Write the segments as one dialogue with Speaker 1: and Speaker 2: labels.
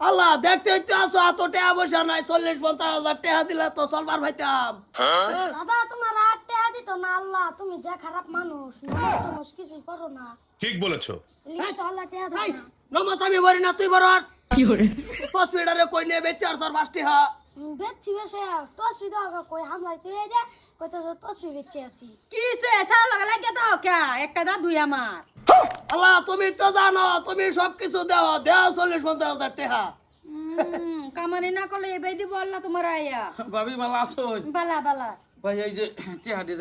Speaker 1: আল্লাহ দেখতে হইতে আসো এত টাকা পয়সা নাই চল্লিশ পঞ্চাশ হাজার টাকা দিলে তো চলবার ভাইতাম
Speaker 2: দাদা তোমার আট টাকা দিত না আল্লাহ তুমি যে খারাপ মানুষ মানুষ কিছু করো না।
Speaker 3: ঠিক বলেছ।
Speaker 2: লিখে তো আল্লাহ টাকা
Speaker 1: এই, নমাজ আমি বলি না তুই বড় হসপিটালে কই নিয়ে বেচার চার চার পাঁচটি হা?
Speaker 2: বেচছি বেশে তসবি দাও কই হামলাই তুই এই যে কই তসবি বেচছি আছি।
Speaker 4: কিসে? সারা লাগা লাগে দাও কে একটা দা দুই আমার।
Speaker 1: আল্লাহ তুমি তো জানো তুমি সব কিছু দেও দেও চল্লিশ পঞ্চাশ হাজার টাকা।
Speaker 4: কামানি না করলে এবার দিব আল্লাহ তোমার আয়া।
Speaker 5: ভাবি ভালো আছো
Speaker 4: বালা বালা।
Speaker 5: ভাই এই যে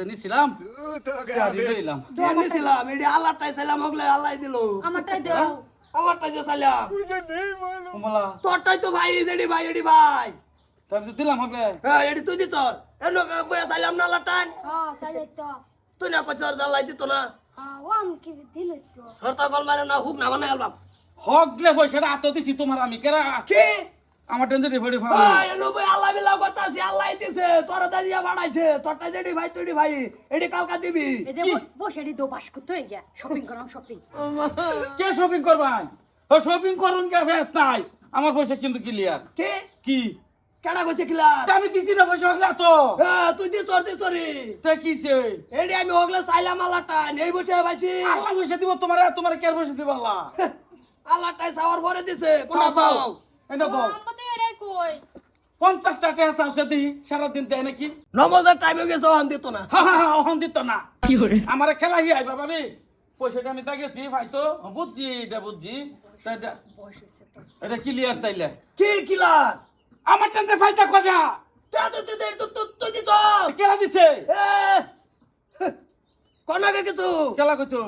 Speaker 5: নিছিলাম লইলাম
Speaker 1: দিয়ে নিছিলাম এটি আল্লাহটাই চাইলাম ওগুলো আল্লাহ দিল।
Speaker 4: আমারটাই দেও।
Speaker 1: আল্লাহটাই যে চাইলাম।
Speaker 5: কমলা
Speaker 1: তোরটাই তো ভাই যেডি ভাই এডি ভাই।
Speaker 5: তাই তো দিলাম হবে।
Speaker 1: হ্যাঁ এডি তুই দিত এর বইয়া চাইলাম না আল্লাহটাই
Speaker 2: হ্যাঁ তো
Speaker 1: তুই না কইছর জ্বালাই দিত না।
Speaker 2: ওয়ান কি
Speaker 1: সরতা কল মারে না হুক না বানাই আলবাম
Speaker 5: হক দিলে পয়সাটা আত দিছি তোমার আমি। কেরা
Speaker 1: কি?
Speaker 5: আমার টেনশন
Speaker 1: ভাই এলো ভাই আল্লাহ বিল্লাহ করতাছি আল্লাহ দিছে তোর দাদিয়া বাড়াইছে তোরটা যেডি ভাই তুই ভাই এডি কালকা দিবি।
Speaker 4: এই যে বসে দো বাস করতে গিয়া শপিং করাম শপিং
Speaker 5: কে শপিং ও শপিং করুন কে ফেস নাই। আমার পয়সা কিন্তু ক্লিয়ার
Speaker 1: কি?
Speaker 5: কি?
Speaker 1: কেডা কইছে কিলা?
Speaker 5: তা আমি দিছি না পয়সা হলে তো।
Speaker 1: হ্যাঁ তুই দি তোর দি তোরি
Speaker 5: তা কিছে
Speaker 1: এডি আমি ওগলে চাইলাম আল্লাহটা নেই বসে ভাইছি
Speaker 5: আল্লাহ পয়সা দিব তোমার তোমার কে পয়সা দিব আল্লাহ?
Speaker 1: আল্লাহটাই চাওয়ার পরে দিছে কোনটা
Speaker 5: চাও।
Speaker 1: চাও?
Speaker 5: এটা বল
Speaker 2: এটাই কই
Speaker 5: পঞ্চাশটা টাকা চাওছে দিই সারাদিন দেয় নাকি?
Speaker 1: নমাজের টাইমে গেছে ওখান দিত না।
Speaker 5: অহন দিত না। আমার খেলা হি আইবা ভাবি। পয়সাটা আমি তা গেছি ভাইতো বুঝছি এটা বুঝছি। তা এটা ক্লিয়ার তাইলে।
Speaker 1: কি কিলা?
Speaker 5: আমার টেনতে ফাইদা কথা
Speaker 1: তা তুই তুই তুই তুই তুই দিত
Speaker 5: কেলা দিছে?
Speaker 1: কিছু।
Speaker 5: কেলা কইতো?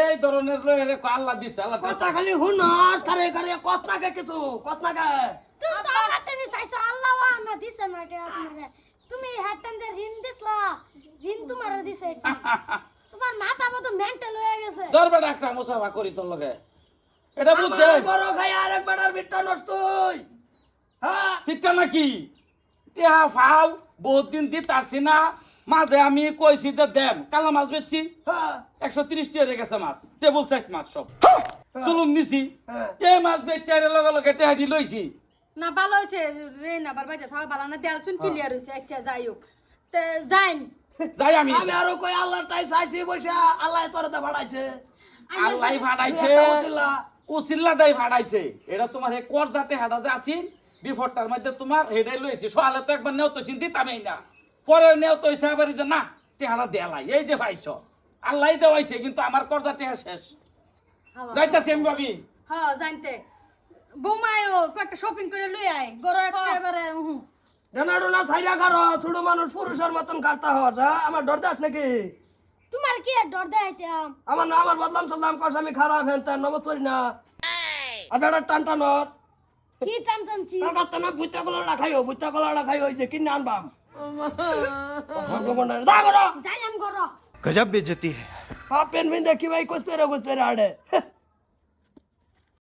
Speaker 5: এই ধরনের আল্লাহ দিছে আল্লাহ
Speaker 1: কথা খালি হুনস কারে কারে কতনাকে কিছু কতনাকে
Speaker 2: তুমি তো আল্লাহ টেনে চাইছো আল্লাহ ওয়া না দিছে না তুমি হাটন যে ঋণ দিছলা ঋণ তোমারে দিছে তোমার মাথা মতো মেন্টাল হয়ে গেছে
Speaker 5: দরবে ডাক্তার মুসাফা করি তোর লগে। এটা বুঝছে
Speaker 1: বড় খাই আরেক বেটার বিটটা নষ্ট তুই হ্যাঁ।
Speaker 5: ঠিকটা নাকি? টেহা ফাও বহুত দিন দিত আসি না। মাঝে আমি কইছি যে দেন কালা মাছ বেচছি।
Speaker 1: হ্যাঁ।
Speaker 5: একশো তিরিশ টাকা গেছে মাছ টেবুল সাইজ মাছ সব। চুলুন নিছি।
Speaker 1: হ্যাঁ।
Speaker 5: এই মাছ বেচে লগে লগে টেহাডি লইছি।
Speaker 4: না ভালো হয়েছে রে না বার বাজে থাকা ভালো না দেয়াল চুন ক্লিয়ার হয়েছে আচ্ছা যাই হোক। তে যাইন।
Speaker 5: যাই আমি।
Speaker 1: আমি আরও কই আল্লাহটাই চাইছি বসে আল্লাহ তোর দা ভাড়াইছে
Speaker 5: আল্লাহ ফাড়াইছে উসিল্লা। দাই ফাড়াইছে এটা তোমার হে কর যাতে হাডা যে আছি বিফরটার মধ্যে তোমার হেডাই লইছি। সোয়ালে তো একবার নেও তো চিন্তি তামেই না। পরে নেও তো হিসাব যে না টেহারা দেলাই এই যে ভাইছ আল্লাহ দেওয়াইছে কিন্তু আমার কর্জা টেহা শেষ। যাইতাছি আমি ভাবি।
Speaker 4: হ্যাঁ জানতে। বৌমায়ও কয়েকটা শপিং করে লই আয়। গরো একটা এবারে উহু।
Speaker 1: ডোনা সাইরা কর ছোট মানুষ পুরুষের মতন কাটতে হস আমার ডর দাস নাকি?
Speaker 2: তোমার কি ডর দেয়
Speaker 1: আমার না আমার বদনাম সদনাম করছ আমি খারাপ হেন তার নমস করি না। আর বেড়ার টান টান
Speaker 2: কি টান টানছি
Speaker 1: তোর কথা না বুত্তা কলা রাখাই হো বুত্তা কলা রাখাই হই যে কি আনবাম যা
Speaker 6: গজব বেজতি
Speaker 1: হ্যাঁ পেন ভিন দেখি ভাই কুছ পেরে কুছ পেরে আড়ে।